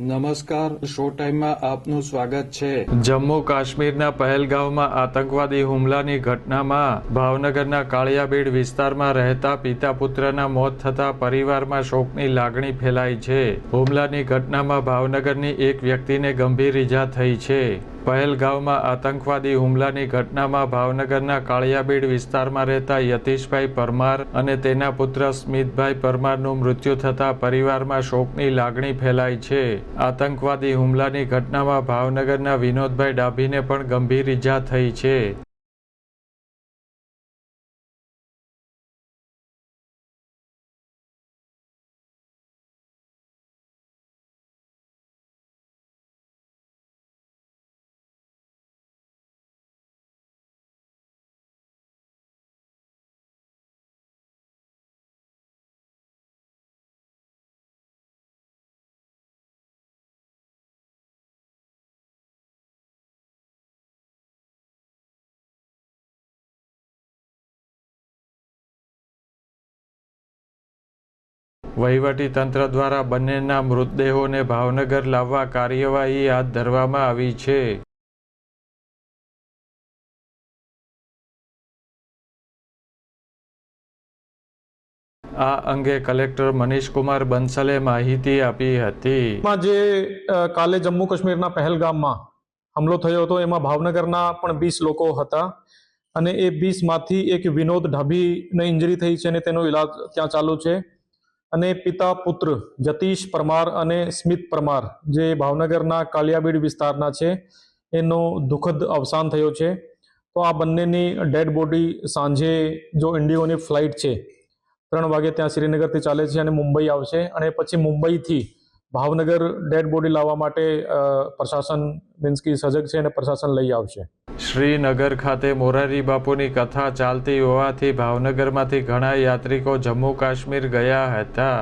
નમસ્કાર શો ટાઈમમાં આપનું સ્વાગત છે. જમ્મુ કાશ્મીરના પહેલગાંવમાં આતંકવાદી હુમલાની ઘટનામાં ભાવનગરના કાળિયાબીડ વિસ્તારમાં રહેતા પિતા પુત્રના મોત થતા પરિવારમાં શોકની લાગણી ફેલાઈ છે. હુમલાની ઘટનામાં ભાવનગરની એક વ્યક્તિને ગંભીર ઈજા થઈ છે. પહેલગાંવમાં આતંકવાદી હુમલાની ઘટનામાં ભાવનગરના કાળિયાબીડ વિસ્તારમાં રહેતા યતીશભાઈ પરમાર અને તેના પુત્ર સ્મિતભાઈ પરમારનું મૃત્યુ થતા પરિવારમાં શોકની લાગણી ફેલાઈ છે. આતંકવાદી હુમલાની ઘટનામાં ભાવનગરના વિનોદભાઈ ડાભીને પણ ગંભીર ઈજા થઈ છે. વહીવટી તંત્ર દ્વારા બંનેના મૃતદેહોને ભાવનગર લાવવા કાર્યવાહી હાથ ધરવામાં આવી છે. આ અંગે કલેક્ટર મનીષકુમાર બંસલે માહિતી આપી હતી. જે કાલે જમ્મુ કાશ્મીરના પહેલગામમાં હુમલો થયો હતો, એમાં ભાવનગરના પણ વીસ લોકો હતા અને એ વીસમાંથી એક વિનોદ ઢાભીને ઇન્જરી થઈ છે અને તેનો ઈલાજ ત્યાં ચાલુ છે. અને પિતા પુત્ર જતીશ પરમાર અને સ્મિત પરમાર, જે ભાવનગરના કાલિયાબીડ વિસ્તારના છે, એનો દુઃખદ અવસાન થયો છે. તો આ બંનેની ડેડ બોડી સાંજે જો ઇન્ડિગોની ફ્લાઇટ છે, ત્રણ વાગે ત્યાં શ્રીનગરથી ચાલે છે અને મુંબઈ આવશે અને પછી મુંબઈથી ભાવનગર ડેડ બોડી લાવવા માટે પ્રશાસન મીન્સ કે સજગ છે અને પ્રશાસન લઈ આવશે. શ્રીનગર ખાતે મોરારી બાપુની કથા ચાલતી હોવાથી ભાવનગરમાંથી ઘણા યાત્રિકો જમ્મુ કાશ્મીર ગયા હતા.